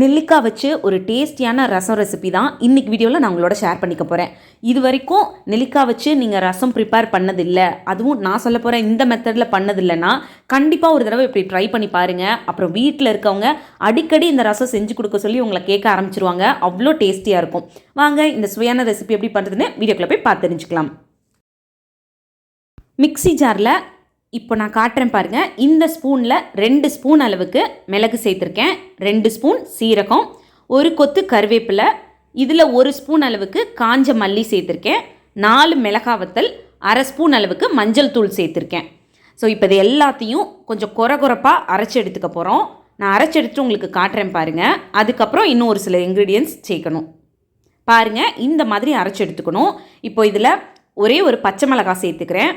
நெல்லிக்காய் வச்சு ஒரு டேஸ்டியான ரசம் ரெசிபி தான் இன்றைக்கி வீடியோவில் நான் உங்களோட ஷேர் பண்ணிக்க போகிறேன் இது வரைக்கும் நெல்லிக்காய் வச்சு நீங்கள் ரசம் ப்ரிப்பேர் பண்ணதில்லை. அதுவும் நான் சொல்ல போகிறேன் இந்த மெத்தடில் பண்ணதில்லைன்னா கண்டிப்பாக ஒரு தடவை இப்படி ட்ரை பண்ணி பாருங்கள் அப்புறம் வீட்டில் இருக்கவங்க அடிக்கடி இந்த ரசம் செஞ்சு கொடுக்க சொல்லி உங்களை கேட்க ஆரம்பிச்சிருவாங்க. அவ்வளோ டேஸ்டியாக இருக்கும். வாங்க இந்த சுவையான ரெசிபி எப்படி பண்ணுறதுன்னு வீடியோக்குள்ளே போய் பார்த்து தெரிஞ்சுக்கலாம். மிக்ஸி ஜாரில் இப்போ நான் காட்டுறேன் பாருங்கள் இந்த ஸ்பூனில் ரெண்டு ஸ்பூன் அளவுக்கு மிளகு சேர்த்துருக்கேன். ரெண்டு ஸ்பூன் சீரகம் ஒரு கொத்து கருவேப்பிலை இதில் ஒரு ஸ்பூன் அளவுக்கு காஞ்ச மல்லி சேர்த்துருக்கேன். நாலு மிளகாய் வத்தல் அரை ஸ்பூன் அளவுக்கு மஞ்சள் தூள் சேர்த்துருக்கேன். ஸோ இப்போ இது எல்லாத்தையும் கொஞ்சம் குறை குறைப்பாக அரைச்சி எடுத்துக்க போகிறோம் நான் அரைச்சி உங்களுக்கு காட்டுறேன் பாருங்கள் அதுக்கப்புறம் இன்னும் ஒரு சில இன்க்ரீடியன்ஸ் சேர்க்கணும். பாருங்கள் இந்த மாதிரி அரைச்சி எடுத்துக்கணும். இப்போ இதில் ஒரே ஒரு பச்சை மிளகாய் சேர்த்துக்கிறேன்.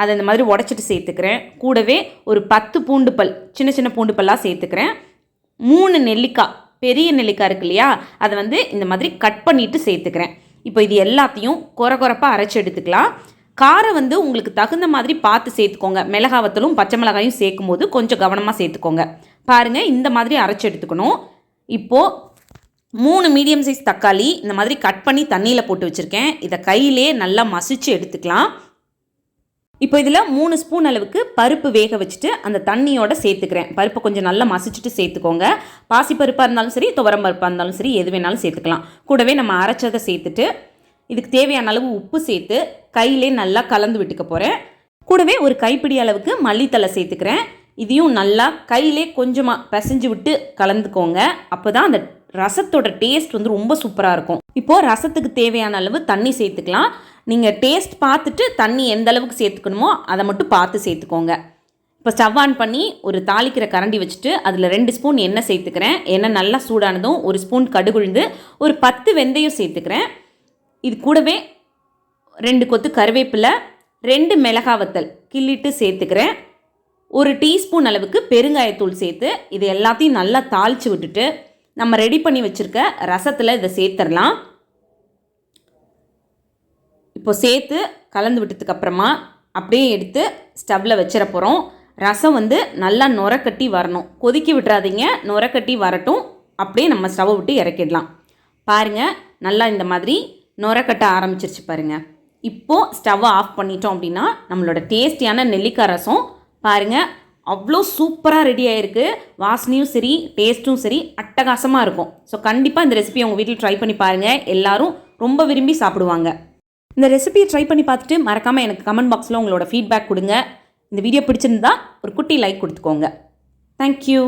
அதை இந்த மாதிரி உடச்சிட்டு சேர்த்துக்கிறேன். கூடவே ஒரு பத்து பூண்டு பல் சின்ன சின்ன பூண்டு பல்லாக சேர்த்துக்கிறேன். மூணு நெல்லிக்காய் பெரிய நெல்லிக்காய் இருக்கு இல்லையா? அதை வந்து இந்த மாதிரி கட் பண்ணிவிட்டு சேர்த்துக்கிறேன். இப்போ இது எல்லாத்தையும் குறை குறைப்பாக அரைச்சி எடுத்துக்கலாம். காரம் வந்து உங்களுக்கு தகுந்த மாதிரி பார்த்து சேர்த்துக்கோங்க. மிளகா வத்தலும் பச்சை மிளகாயும் சேர்க்கும் போது கொஞ்சம் கவனமாக சேர்த்துக்கோங்க. பாருங்கள் இந்த மாதிரி அரைச்சி எடுத்துக்கணும். இப்போது மூணு மீடியம் சைஸ் தக்காளி இந்த மாதிரி கட் பண்ணி தண்ணியில் போட்டு வச்சுருக்கேன். இதை கையிலே நல்லா மசிச்சு எடுத்துக்கலாம். இப்போ இதில் மூணு ஸ்பூன் அளவுக்கு பருப்பு வேக வச்சுட்டு அந்த தண்ணியோட சேர்த்துக்கிறேன். பருப்பை கொஞ்சம் நல்லா மசிச்சுட்டு சேர்த்துக்கோங்க. பாசி பருப்பாக இருந்தாலும் சரி துவரம் பருப்பாக இருந்தாலும் சரி எது வேணாலும் சேர்த்துக்கலாம். கூடவே நம்ம அரைச்சதை சேர்த்துட்டு இதுக்கு தேவையான அளவு உப்பு சேர்த்து கையிலே நல்லா கலந்து விட்டுக்க போகிறேன் கூடவே ஒரு கைப்பிடி அளவுக்கு மல்லித்தலை சேர்த்துக்கிறேன். இதையும் நல்லா கையிலே கொஞ்சமாக பிசைஞ்சு விட்டு கலந்துக்கோங்க. அப்போ தான் அந்த ரசத்தோட டேஸ்ட் வந்து ரொம்ப சூப்பராக இருக்கும். இப்போது ரசத்துக்கு தேவையான அளவு தண்ணி சேர்த்துக்கலாம். நீங்கள் டேஸ்ட் பார்த்துட்டு தண்ணி எந்த அளவுக்கு சேர்த்துக்கணுமோ அதை மட்டும் பார்த்து சேர்த்துக்கோங்க. இப்போ ஸ்டவ் ஆன் பண்ணி ஒரு தாளிக்கிற கரண்டி வச்சுட்டு அதில் ரெண்டு ஸ்பூன் எண்ணெய் சேர்த்துக்கிறேன். எண்ணெய் நல்லா சூடானதும் ஒரு ஸ்பூன் கடுகுழுந்து ஒரு பத்து வெந்தயம் சேர்த்துக்கிறேன். இது கூடவே ரெண்டு கொத்து கருவேப்பிலை ரெண்டு மிளகாவத்தல் கிள்ளிட்டு சேர்த்துக்கிறேன். ஒரு டீஸ்பூன் அளவுக்கு பெருங்காயத்தூள் சேர்த்து இது எல்லாத்தையும் நல்லா தாளித்து விட்டுட்டு நம்ம ரெடி பண்ணி வச்சுருக்க ரசத்தில் இதை சேர்த்துடலாம். இப்போ சேர்த்து கலந்து விட்டதுக்கப்புறமா அப்படியே எடுத்து ஸ்டவ்வில் வச்சிட போகிறோம் ரசம் வந்து நல்லா நுரக்கட்டி வரணும். கொதிக்க விட்டுறாதீங்க. நுரக்கட்டி வரட்டும். அப்படியே நம்ம ஸ்டவ் விட்டு இறக்கிடலாம். பாருங்கள் நல்லா இந்த மாதிரி நுரக்கட்ட ஆரம்பிச்சிருச்சு பாருங்கள் இப்போது ஸ்டவ்வை ஆஃப் பண்ணிட்டோம் அப்படின்னா நம்மளோட டேஸ்டியான நெல்லிக்காய் ரசம் பாருங்கள் அவ்வளோ சூப்பராக ரெடி ஆகிருக்கு வாசனையும் சரி டேஸ்ட்டும் சரி அட்டகாசமாக இருக்கும். ஸோ கண்டிப்பாக இந்த ரெசிபி உங்கள் வீட்டில் ட்ரை பண்ணி பாருங்கள் எல்லாரும் ரொம்ப விரும்பி சாப்பிடுவாங்க. இந்த ரெசிபியை ட்ரை பண்ணி பார்த்துட்டு மறக்காமல் எனக்கு கமெண்ட் பாக்ஸில் உங்களோட ஃபீட்பேக் கொடுங்க. இந்த வீடியோ பிடிச்சிருந்தா ஒரு குட்டி லைக் கொடுத்துக்கோங்க. தேங்க்யூ